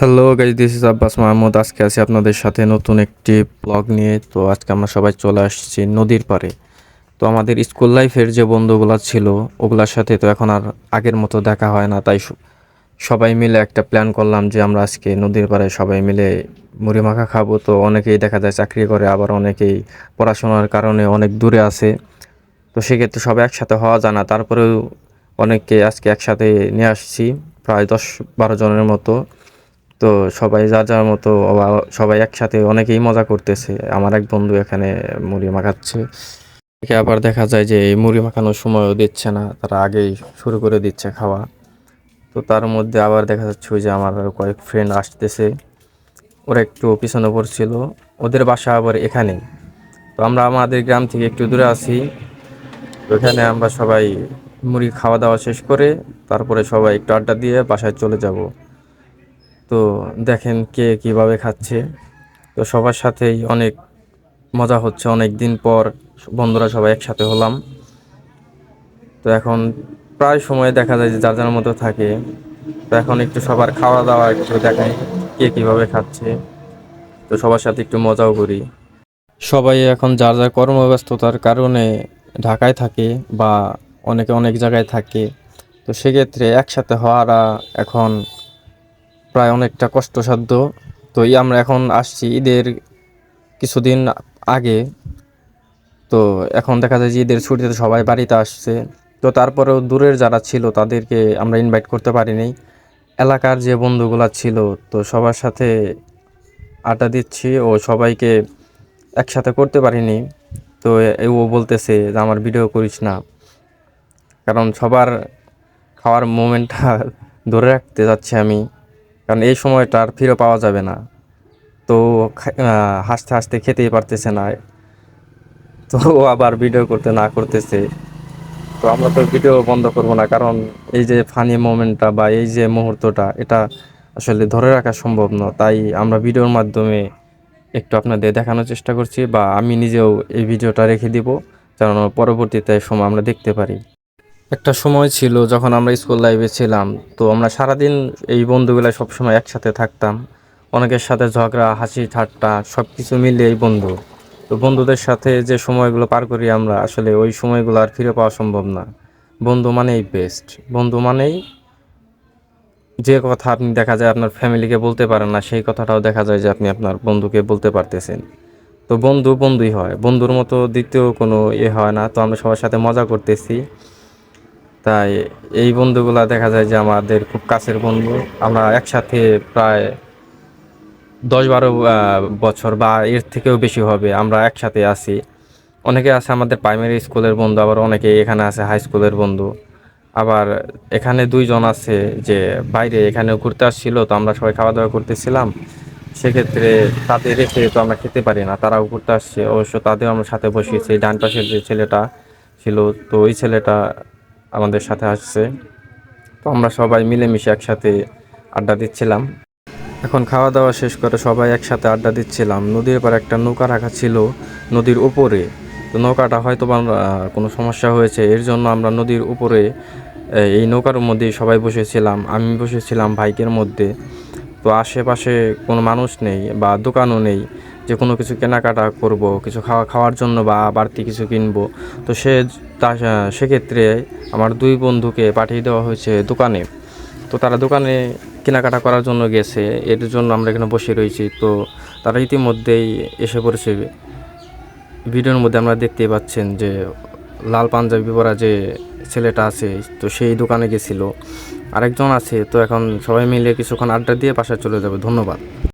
Hello guys this is Abbas Mahmud আজকে আছি আপনাদের সাথে নতুন একটি ব্লগ নিয়ে। তো আজকে আমরা সবাই চলে আসছি নদীর পাড়ে। তো আমাদের স্কুল লাইফের যে বন্ধুগুলা ছিল, ওগুলার সাথে তো এখন আর আগের মতো দেখা হয় না। তাই সবাই মিলে একটা প্ল্যান করলাম যে আমরা আজকে নদীর পাড়ে সবাই মিলে মুড়ি মাখা খাব। তো অনেকেই দেখা যায় চাকরি করে, আবার অনেকেই পড়াশোনার কারণে অনেক দূরে আছে। তো সেক্ষেত্রে সবাই একসাথে হওয়া যায় না। তারপরেও অনেককে আজকে একসাথে নিয়ে আসছি, প্রায় দশ বারো জনের মতো। তো সবাই যা যার মতো সবাই একসাথে অনেকেই মজা করতেছে। আমার এক বন্ধু এখানে মুড়ি মাখাচ্ছে। একে আবার দেখা যায় যে এই মুড়ি মাখানোর সময়ও দিচ্ছে না, তারা আগেই শুরু করে দিচ্ছে খাওয়া। তো তার মধ্যে আবার দেখা যাচ্ছে যে আমার কয়েক ফ্রেন্ড আসতেছে। ওরা একটু পিছনে পড়ছিল, ওদের বাসা আবার এখানে তো আমরা আমাদের গ্রাম থেকে একটু দূরে আছি। ওখানে আমরা সবাই মুড়ি খাওয়া দাওয়া শেষ করে, তারপরে সবাই একটু আড্ডা দিয়ে বাসায় চলে যাব। তো দেখেন কে কীভাবে খাচ্ছে। তো সবার সাথেই অনেক মজা হচ্ছে, অনেক দিন পর বন্ধুরা সবাই একসাথে হলাম। তো এখন প্রায় সময় দেখা যায় যে যার যার মতো থাকে। তো এখন একটু সবার খাওয়া দাওয়া একটু দেখাই কে কীভাবে খাচ্ছে। তো সবার সাথে একটু মজাও করি। সবাই এখন যার যার কর্মব্যস্ততার কারণে ঢাকায় থাকে বা অনেকে অনেক জায়গায় থাকে। তো সেক্ষেত্রে একসাথে হওয়ারা এখন প্রায় অনেকটা কষ্টসাধ্য। তো এই আমরা এখন আসছি ঈদের কিছুদিন আগে। তো এখন দেখা যায় যে ঈদের ছুটিতে সবাই বাড়িতে আসছে। তো তারপরেও দূরের যারা ছিল তাদেরকে আমরা ইনভাইট করতে পারিনি। এলাকার যে বন্ধুগুলা ছিল, তো সবার সাথে আড্ডা দিচ্ছি ও সবাইকে একসাথে করতে পারিনি। তো ও বলতেছে যে, আমার ভিডিও করিস না। কারণ সবার খাওয়ার মোমেন্টটা ধরে রাখতে যাচ্ছি আমি। কারণ এই সময়টা আর ফিরে পাওয়া যাবে না। তো হাসতে হাসতে খেতেই পারতেছে না। তো আবার ভিডিও করতে না করতেছে। তো আমরা তো ভিডিও বন্ধ করব না, কারণ এই যে ফানি মোমেন্টটা বা এই যে মুহূর্তটা, এটা আসলে ধরে রাখা সম্ভব না। তাই আমরা ভিডিওর মাধ্যমে একটু আপনাদের দেখানোর চেষ্টা করছি বা আমি নিজেও এই ভিডিওটা রেখে দিব, যেন পরবর্তীতে সময় আমরা দেখতে পারি। একটা সময় ছিল যখন আমরা স্কুল লাইফে ছিলাম, তো আমরা সারাদিন এই বন্ধুগুলা সবসময় একসাথে থাকতাম। অনেকের সাথে ঝগড়া, হাসি, ঠাট্টা সব কিছু মিলে এই বন্ধু। তো বন্ধুদের সাথে যে সময়গুলো পার করি আমরা, আসলে ওই সময়গুলো আর ফিরে পাওয়া সম্ভব না। বন্ধু মানেই বেস্ট বন্ধু মানেই যে কথা আপনি দেখা যায় আপনার ফ্যামিলিকে বলতে পারেন না, সেই কথাটাও দেখা যায় যে আপনি আপনার বন্ধুকে বলতে পারতেছেন। তো বন্ধু বন্ধুই হয়। বন্ধুর মতো দ্বিতীয় কোনো ইয়ে হয় না। তো আমরা সবার সাথে মজা করতেছি। তাই এই বন্ধুগুলা দেখা যায় যে আমাদের খুব কাছের বন্ধু। আমরা একসাথে প্রায় দশ বারো বছর বা এর থেকেও বেশি হবে আমরা একসাথে আছি। অনেকে আছে আমাদের প্রাইমারি স্কুলের বন্ধু, আবার অনেকে এখানে আছে হাই স্কুলের বন্ধু। আবার এখানে দুইজন আছে যে বাইরে এখানে ঘুরতে আসছিল, তো আমরা সবাই খাওয়া দাওয়া করতেছিলাম। সেক্ষেত্রে তাদের রেখে তো আমরা খেতে পারি না, তারাও ঘুরতে আসছে। অবশ্য তাদের আমরা সাথে বসিয়েছি, ডান পাশের যে ছেলেটা ছিল, তো ওই ছেলেটা আমাদের সাথে আসছে। তো আমরা সবাই মিলেমিশে একসাথে আড্ডা দিচ্ছিলাম। এখন খাওয়া দাওয়া শেষ করে সবাই একসাথে আড্ডা দিচ্ছিলাম। নদীর পার একটা নৌকা রাখা ছিল নদীর উপরে। তো নৌকাটা হয়তো বা কোনো সমস্যা হয়েছে। এর জন্য আমরা নদীর উপরে এই নৌকার মধ্যে সবাই বসেছিলাম। আমি বসেছিলাম বাইকের মধ্যে। তো আশেপাশে কোনো মানুষ নেই বা দোকানও নেই। যে কোনো কিছু কেনাকাটা করব, কিছু খাওয়া, খাওয়ার জন্য বা বাড়তি কিছু কিনবো। তো সে তা সেক্ষেত্রে আমার দুই বন্ধুকে পাঠিয়ে দেওয়া হয়েছে দোকানে। তো তারা দোকানে কেনাকাটা করার জন্য গেছে। এর জন্য আমরা এখানে বসে রয়েছি। তো তারা ইতিমধ্যেই এসে পড়েছে। ভিডিওর মধ্যে আমরা দেখতে পাচ্ছেন যে লাল পাঞ্জাবি পরা যে ছেলেটা আছে, তো সেই দোকানে গেছিল। আরেকজন আছে, তো এখন সবাই মিলে কিছুক্ষণ আড্ডা দিয়ে বাসায় চলে যাবে। ধন্যবাদ।